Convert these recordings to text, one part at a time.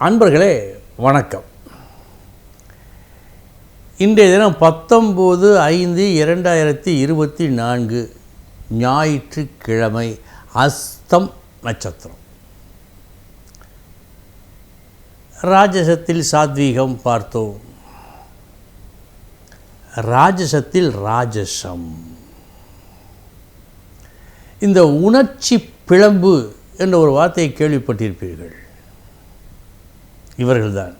அன்பர்களே வணக்கம். இன்றைய தினம் பத்தொம்போது ஐந்து இரண்டாயிரத்தி இருபத்தி நான்கு ஞாயிற்றுக்கிழமை அஸ்தம் நட்சத்திரம். ராஜசத்தில் சாத்வீகம் பார்த்தோம். ராஜசத்தில் ராஜசம். இந்த உணர்ச்சி பிளம்பு என்ற ஒரு வார்த்தையை கேள்விப்பட்டிருப்பீர்கள். இவர்கள்தான்.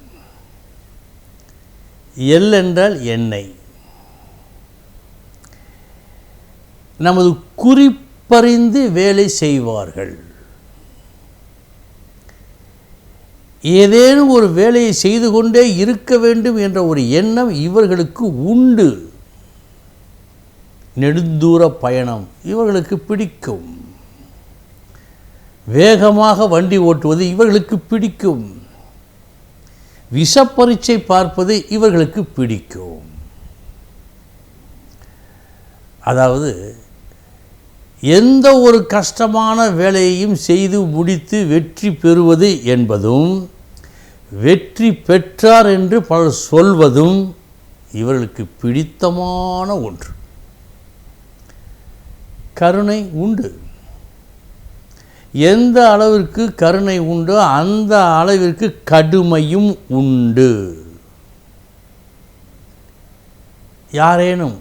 எல் என்றால் எண்ணெய். நமது குறிப்பறிந்து வேலை செய்வார்கள். ஏதேனும் ஒரு வேலையை செய்து கொண்டே இருக்க வேண்டும் என்ற ஒரு எண்ணம் இவர்களுக்கு உண்டு. நெடுந்தூர பயணம் இவர்களுக்கு பிடிக்கும். வேகமாக வண்டி ஓட்டுவது இவர்களுக்கு பிடிக்கும். விஷப்பரீட்சை பார்ப்பது இவர்களுக்கு பிடிக்கும். அதாவது எந்த ஒரு கஷ்டமான வேலையையும் செய்து முடித்து வெற்றி பெறுவது என்பதும் வெற்றி பெற்றார் என்று பலர் சொல்வதும் இவர்களுக்கு பிடித்தமான ஒன்று. கருணை உண்டு. எந்த அளவிற்கு கருணை உண்டோ அந்த அளவிற்கு கடுமையும் உண்டு. யாரேனும்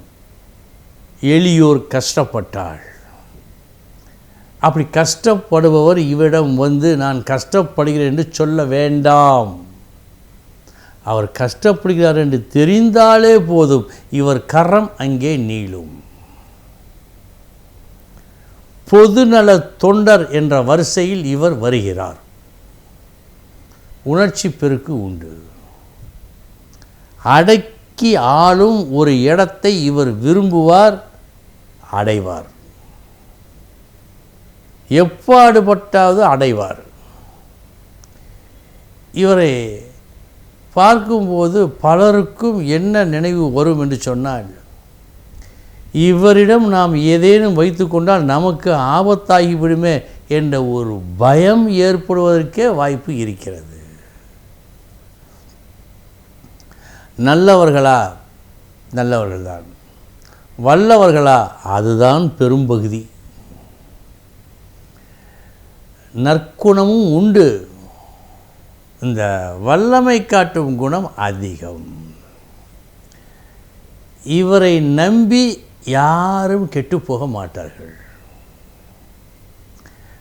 எளியோர் கஷ்டப்பட்டாள் அப்படி கஷ்டப்படுபவர் இவரிடம் வந்து நான் கஷ்டப்படுகிறேன் என்று சொல்ல வேண்டாம். அவர் கஷ்டப்படுகிறார் என்று தெரிந்தாலே போதும். இவர் கரம் அங்கே நீளும். பொதுநல தொண்டர் என்ற வரிசையில் இவர் வருகிறார். உணர்ச்சி பெருக்கு உண்டு. அடக்கி ஆளும் ஒரு இடத்தை இவர் விரும்புவார் அடைவார். எப்பாடுபட்டாவது அடைவார். இவரை பார்க்கும்போது பலருக்கும் என்ன நினைவு வரும் என்று சொன்னால் இவரிடம் நாம் ஏதேனும் வைத்து கொண்டால் நமக்கு ஆபத்தாகிவிடுமே என்ற ஒரு பயம் ஏற்படுவதற்கே வாய்ப்பு இருக்கிறது. நல்லவர்களா? நல்லவர்கள்தான். வல்லவர்களா? அதுதான் பெரும்பகுதி நற்குணமும் உண்டு. இந்த வல்லமை காட்டும் குணம் அதிகம். இவரை நம்பி யாரும் கெட்டு போக மாட்டார்கள்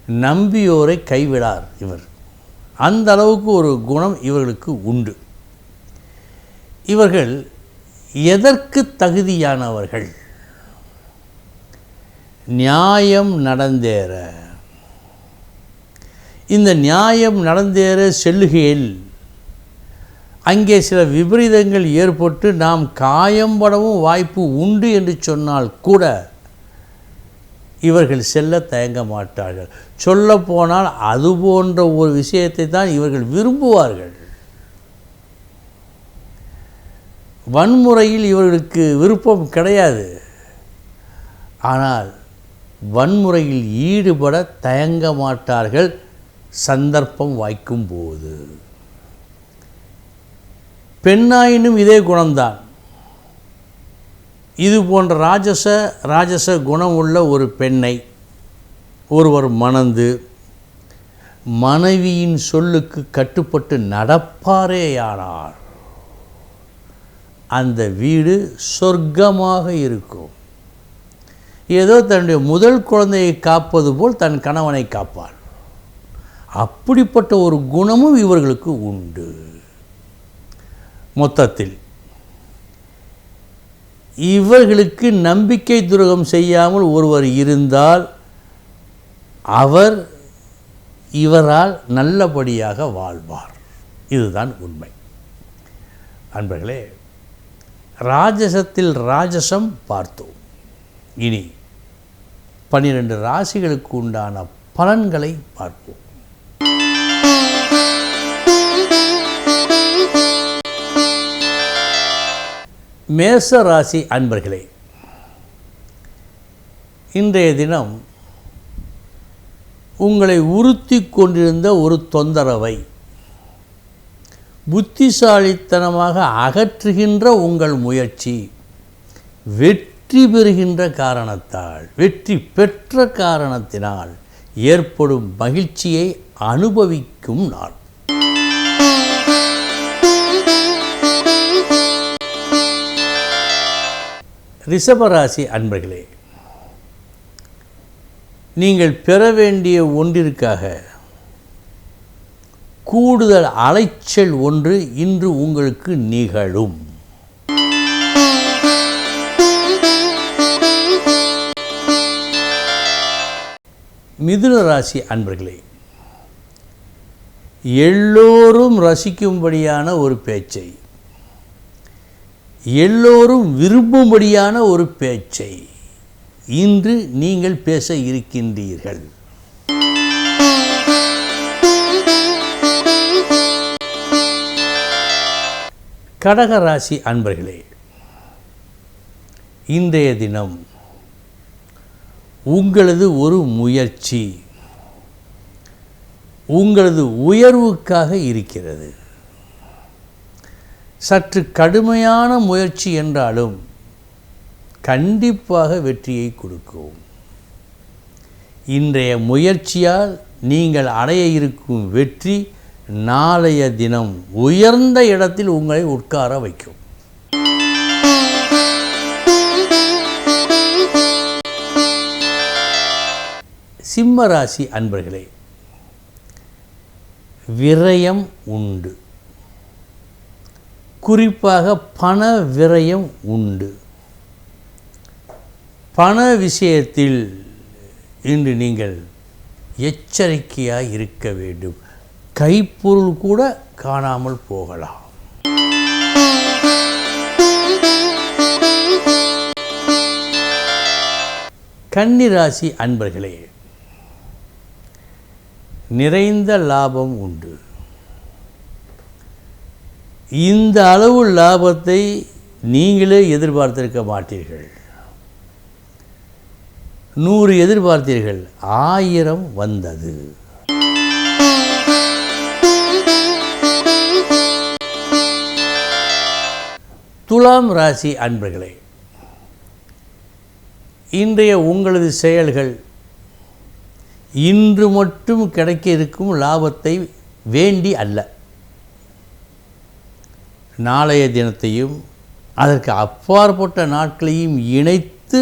நம்பியோரை கைவிடார் இவர். அந்த அளவுக்கு ஒரு குணம் இவர்களுக்கு உண்டு. இவர்கள் எதற்கு தகுதியானவர்கள்? நியாயம் நடந்தேற. இந்த நியாயம் நடந்தேற செல்லுகையில் அங்கே சில விபரீதங்கள் ஏற்பட்டு நாம் காயம்படவும் வாய்ப்பு உண்டு என்று சொன்னால் கூட இவர்கள் செல்ல தயங்க மாட்டார்கள். சொல்லப்போனால் அது போன்ற ஒரு விஷயத்தை தான் இவர்கள் விரும்புவார்கள். வன்முறையில் இவர்களுக்கு விருப்பம் கிடையாது. ஆனால் வன்முறையில் ஈடுபட தயங்க மாட்டார்கள் சந்தர்ப்பம் வாய்க்கும் போது. பெண்ணாயினும் இதே குணம்தான். இது போன்ற ராஜச ராஜச குணம் உள்ள ஒரு பெண்ணை ஒருவர் மணந்து மனைவியின் சொல்லுக்கு கட்டுப்பட்டு நடப்பாரேயானார் அந்த வீடு சொர்க்கமாக இருக்கும். ஏதோ தன்னுடைய முதல் குழந்தையை காப்பது போல் தன் கணவனை காப்பார் அப்படிப்பட்ட ஒரு குணமும் இவர்களுக்கு உண்டு. மொத்தத்தில். இவர்களுக்கு நம்பிக்கை துரோகம் செய்யாமல் ஒருவர் இருந்தால் அவர் இவரால் நல்லபடியாக வாழ்வார். இதுதான் உண்மை. அன்பர்களே ராஜசத்தில் ராஜசம் பார்த்தோம். இனி பன்னிரண்டு ராசிகளுக்கு உண்டான பலன்களை பார்ப்போம். மேச ராசி அன்பர்களே இன்றைய தினம் உங்களை உறுத்தி கொண்டிருந்த ஒரு தொந்தரவை புத்திசாலித்தனமாக அகற்றுகின்ற உங்கள் முயற்சி வெற்றி பெறுகின்ற காரணத்தால் வெற்றி பெற்ற காரணத்தினால் ஏற்படும் மகிழ்ச்சியை அனுபவிக்கும் நாள். ரிஷபராசி அன்பர்களே நீங்கள் பெற வேண்டிய ஒன்றிற்காக கூடுதல் அலைச்சல் ஒன்று இன்று உங்களுக்கு நிகழும். மிதுன ராசி அன்பர்களே எல்லோரும் ரசிக்கும்படியான ஒரு பேச்சை எல்லோரும் விரும்பும்படியான ஒரு பேச்சை இன்று நீங்கள் பேச இருக்கின்றீர்கள். கடகராசி அன்பர்களே இன்றைய தினம் உங்களது ஒரு முயற்சி உங்களது உயர்வுக்காக இருக்கிறது. சற்று கடுமையான முயற்சி என்றாலும் கண்டிப்பாக வெற்றியை கொடுக்கும். இன்றைய முயற்சியால் நீங்கள் அடைய இருக்கும் வெற்றி நாளைய தினம் உயர்ந்த இடத்தில் உங்களை உட்கார வைக்கும். சிம்மராசி அன்பர்களே விரயம் உண்டு. குறிப்பாக பண விரயம் உண்டு. பண விஷயத்தில் இன்று நீங்கள் எச்சரிக்கையாக இருக்க வேண்டும். கைப்பொருள் கூட காணாமல் போகலாம். கன்னிராசி அன்பர்களே நிறைந்த லாபம் உண்டு. இந்த அளவு லாபத்தை நீங்களே எதிர்பார்த்திருக்க மாட்டீர்கள். நூறு எதிர்பார்த்தீர்கள் ஆயிரம் வந்தது. துலாம் ராசி அன்பர்களே இன்றைய உங்களது செயல்கள் இன்று மட்டும் கிடைக்க இருக்கும் லாபத்தை வேண்டி அல்ல. நாளைய தினத்தையும் அதற்கு அப்பாற்பட்ட நாட்களையும் இணைத்து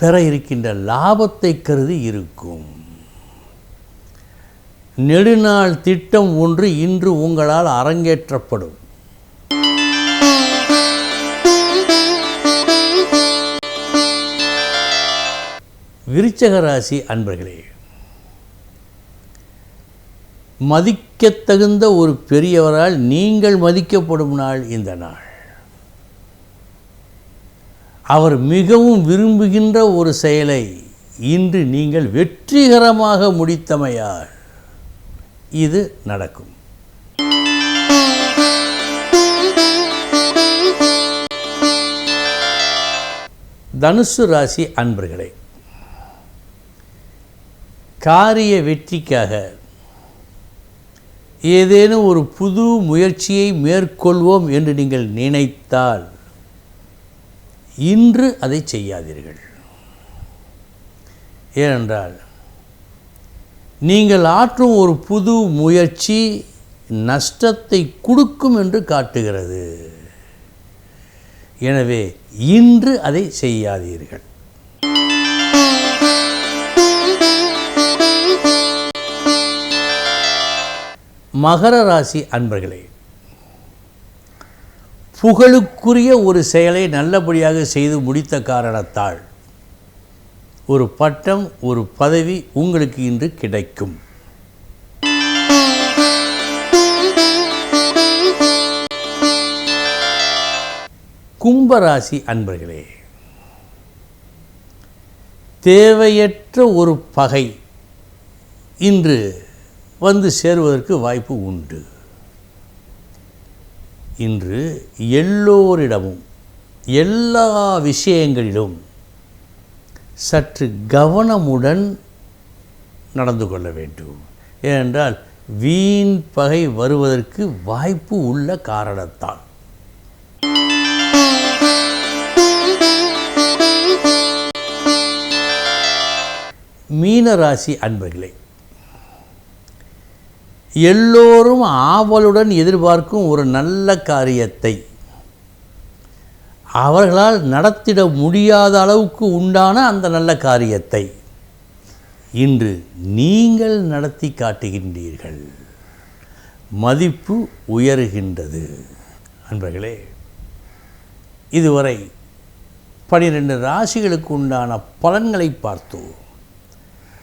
பெற இருக்கின்ற லாபத்தை கருதி இருக்கும். நெடுநாள் திட்டம் ஒன்று இன்று உங்களால் அரங்கேற்றப்படும். விருச்சக ராசி அன்பர்களே மதிக்கத்தகுந்த ஒரு பெரியவரால் நீங்கள் மதிக்கப்படும் நாள் இந்த நாள். அவர் மிகவும் விரும்புகின்ற ஒரு செயலை இன்று நீங்கள் வெற்றிகரமாக முடித்தமையால் இது நடக்கும். தனுசு ராசி அன்பர்களே காரிய வெற்றிக்காக ஏதேனும் ஒரு புது முயற்சியை மேற்கொள்வோம் என்று நீங்கள் நினைத்தால் இன்று அதை செய்யாதீர்கள். ஏனென்றால் நீங்கள் ஆற்றும் ஒரு புது முயற்சி நஷ்டத்தை கொடுக்கும் என்று காட்டுகிறது. எனவே இன்று அதை செய்யாதீர்கள். மகர ராசி அன்பர்களே புகழுக்குரிய ஒரு செயலை நல்லபடியாக செய்து முடித்த காரணத்தால் ஒரு பட்டம் ஒரு பதவி உங்களுக்கு இன்று கிடைக்கும். கும்பராசி அன்பர்களே தேவையற்ற ஒரு பகை இன்று வந்து சேருவதற்கு வாய்ப்பு உண்டு. இன்று எல்லோரிடமும் எல்லா விஷயங்களிலும் சற்று கவனமுடன் நடந்து கொள்ள வேண்டும். ஏனென்றால் வீண் பகை வருவதற்கு வாய்ப்பு உள்ள காரணத்தால் மீனராசி அன்பர்களே எல்லோரும் ஆவலுடன் எதிர்பார்க்கும் ஒரு நல்ல காரியத்தை. அவர்களால் நடத்திட முடியாத அளவுக்கு உண்டான அந்த நல்ல காரியத்தை. இன்று நீங்கள் நடத்தி காட்டுகின்றீர்கள். மதிப்பு உயருகின்றது. அன்பர்களே இதுவரை பனிரெண்டு ராசிகளுக்கு உண்டான பலன்களை பார்த்தோம்.